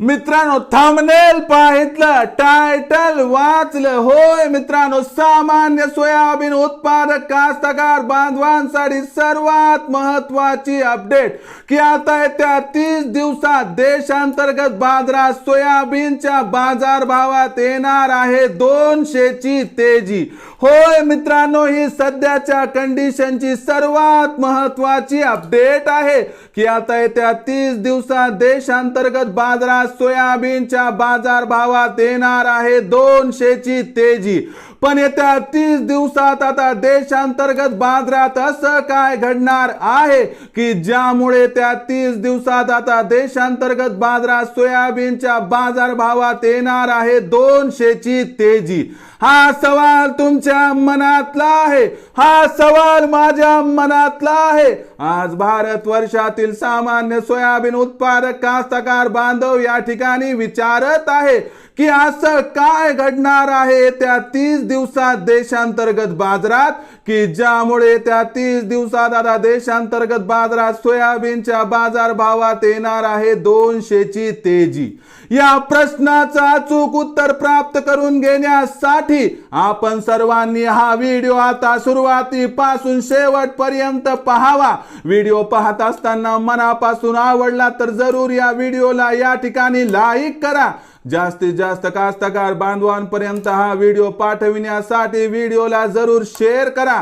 मित्रांनो थांबनेल पाहितलं टायटल वाचलं. होय मित्रांनो सामान्य सोयाबीन उत्पादक कास्तकार बांधवांसाठी सर्वात महत्वाची अपडेट की आता येत्या तीस दिवसात देशांतर्गत बाजारात सोयाबीनच्या बाजार भावात येणार आहे दोनशेची तेजी. होय मित्रांनो ही सध्याच्या कंडिशनची सर्वात महत्वाची अपडेट आहे. की आता येत्या तीस दिवसात देशांतर्गत बाजारात सोयाबीनच्या बाजार भावात येणार आहे दोनशेची तेजी. पण येत्या तीस दिवसात आता देशांतर्गत बाजारात असं काय घडणार आहे? की ज्यामुळे त्या तीस दिवसात आता देशांतर्गत बाजारात सोयाबीनच्या बाजार भावात येणार आहे दोनशेची तेजी? हा सवाल तुमच्या मनातला आहे. हा सवाल माझ्या मनातला आहे. आज भारत वर्षातील सामान्य सोयाबीन उत्पादक कास्तकार बांधव या ठिकाणी विचारत आहे. की असं काय घडणार आहे त्या तीस दिवसात देशांतर्गत बाजारात? की ज्यामुळे त्या तीस दिवसात आता देशांतर्गत बाजारात सोयाबीनच्या बाजार भावात येणार आहे दोनशेची तेजी? या प्रश्नाचा अचूक उत्तर प्राप्त करून घेण्यासाठी आपण सर्वांनी हा व्हिडिओ आता सुरुवातीपासून शेवटपर्यंत पहावा. व्हिडिओ पाहत असताना मनापासून आवडला तर जरूर या व्हिडिओला या ठिकाणी लाईक करा. जास्तीत जास्त कास्तकार बांधवांपर्यंत हा व्हिडिओ पाठविण्यासाठी व्हिडिओला जरूर शेअर करा.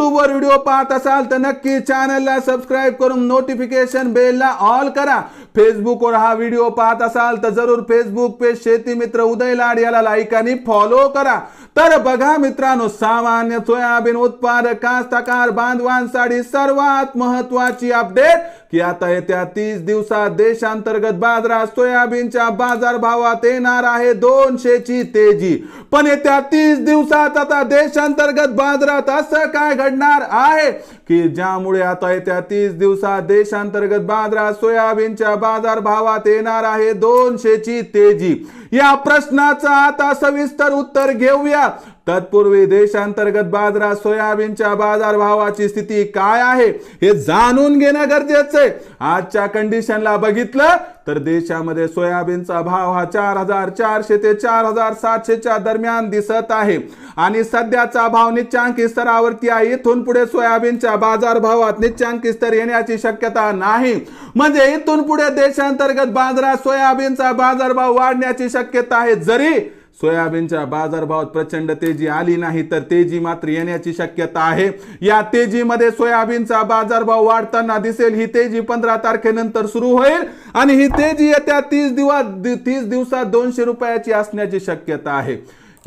वर व्हिडिओ पाहत असाल तर नक्की चॅनलला सबस्क्राईब करून नोटिफिकेशन बेलला ऑल करा. फेसबुकवर हा व्हिडिओ पाहत असाल तर जरूर फेसबुक पेज शेती मित्र उदय लाड याला लाईक आणि फॉलो करा. तर बघा मित्रांनो सामान्य सोयाबीन उत्पादक कास्तकार बांधवांसाठी सर्वात महत्वाची अपडेट की आता येत्या तीस दिवसात देशांतर्गत बाजारात सोयाबीनच्या बाजार भावात येणार आहे दोनशेची तेजी. पण येत्या तीस दिवसात आता देशांतर्गत बाजारात असं काय घडणार आहे? की ज्यामुळे आता येत्या तीस दिवसात देशांतर्गत बाजारात सोयाबीनच्या बाजार भावात येणार आहे दोनशेची तेजी. या प्रश्नाचं आता सविस्तर उत्तर घेऊया. तत्पूर्वी देशांतर्गत बाजारात सोयाबीनच्या बाजार भावाची स्थिती काय आहे हे जाणून घेणं गरजेचं आहे. आजच्या कंडिशनला बघितलं तर देशामध्ये सोयाबीनचा भाव हा चार हजार चारशे ते चार हजार सातशेच्या दरम्यान दिसत आहे. आणि सध्याचा भाव निच्चांकी स्तरावरती आहे. इथून पुढे सोयाबीनच्या बाजार भावात निच्चांकी स्तर येण्याची शक्यता नाही. म्हणजे इथून पुढे देशांतर्गत बाजारात सोयाबीनचा बाजारभाव वाढण्याची शक्यता आहे जरी सोयाबीनच्या बाजारभावात प्रचंड तेजी आली नाही तर तेजी मात्र येण्याची शक्यता आहे. या तेजीमध्ये सोयाबीनचा बाजारभाव वाढताना दिसेल. ही तेजी पंधरा तारखेनंतर सुरू होईल आणि ही तेजी येत्या तीस दिवस तीस दिवसात दोनशे रुपयाची असण्याची शक्यता आहे.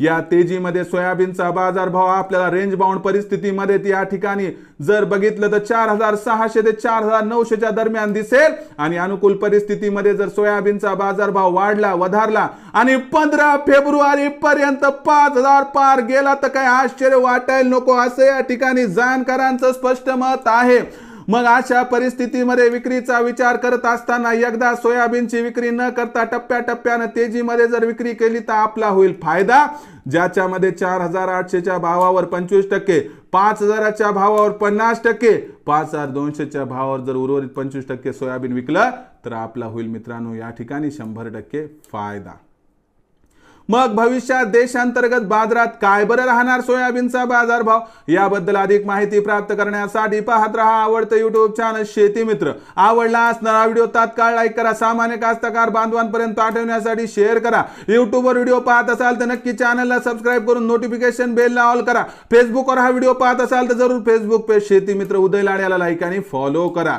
या तेजीमध्ये सोयाबीनचा बाजारभाव आपल्याला रेंज बाउंड परिस्थितीमध्ये या ठिकाणी. जर बघितलं तर चार हजार सहाशे ते चार हजार नऊशेच्या दरम्यान दिसेल. आणि अनुकूल परिस्थितीमध्ये जर सोयाबीनचा बाजारभाव वाढला वधारला आणि पंधरा फेब्रुवारी पर्यंत पाच हजार पार गेला तर काय आश्चर्य वाटायला नको असं या ठिकाणी जाणकारांचं स्पष्ट मत आहे. मग अशा परिस्थितीमध्ये विक्रीचा विचार करत असताना एकदा सोयाबीनची विक्री न करता टप्प्याटप्प्यानं तेजीमध्ये जर विक्री केली तर आपला होईल फायदा. ज्याच्यामध्ये चार हजार आठशेच्या भावावर पंचवीस टक्के पाच हजाराच्या भावावर पन्नास टक्के पाच हजार दोनशेच्या भावावर जर उर्वरित पंचवीस टक्के सोयाबीन विकलं तर आपला होईल मित्रांनो या ठिकाणी शंभर टक्के फायदा. मग भविष्यात देशांतर्गत बाजारात काय बरं राहणार? सोयाबीनचा बाजारभाव? याबद्दल अधिक माहिती प्राप्त करण्यासाठी पाहत राहा आवडतं युट्यूब चॅनल शेती मित्र. आवडला असणारा व्हिडिओ तात्काळ लाईक करा. सामान्य कास्तकार बांधवांपर्यंत पाठवण्यासाठी शेअर करा. युट्यूबवर व्हिडिओ पाहत असाल तर नक्की चॅनलला सबस्क्राईब करून नोटिफिकेशन बेलला ऑल करा. फेसबुकवर हा व्हिडिओ पाहत असाल तर जरूर फेसबुक पेज शेती मित्र उदय लाड्याला लाईक आणि फॉलो करा.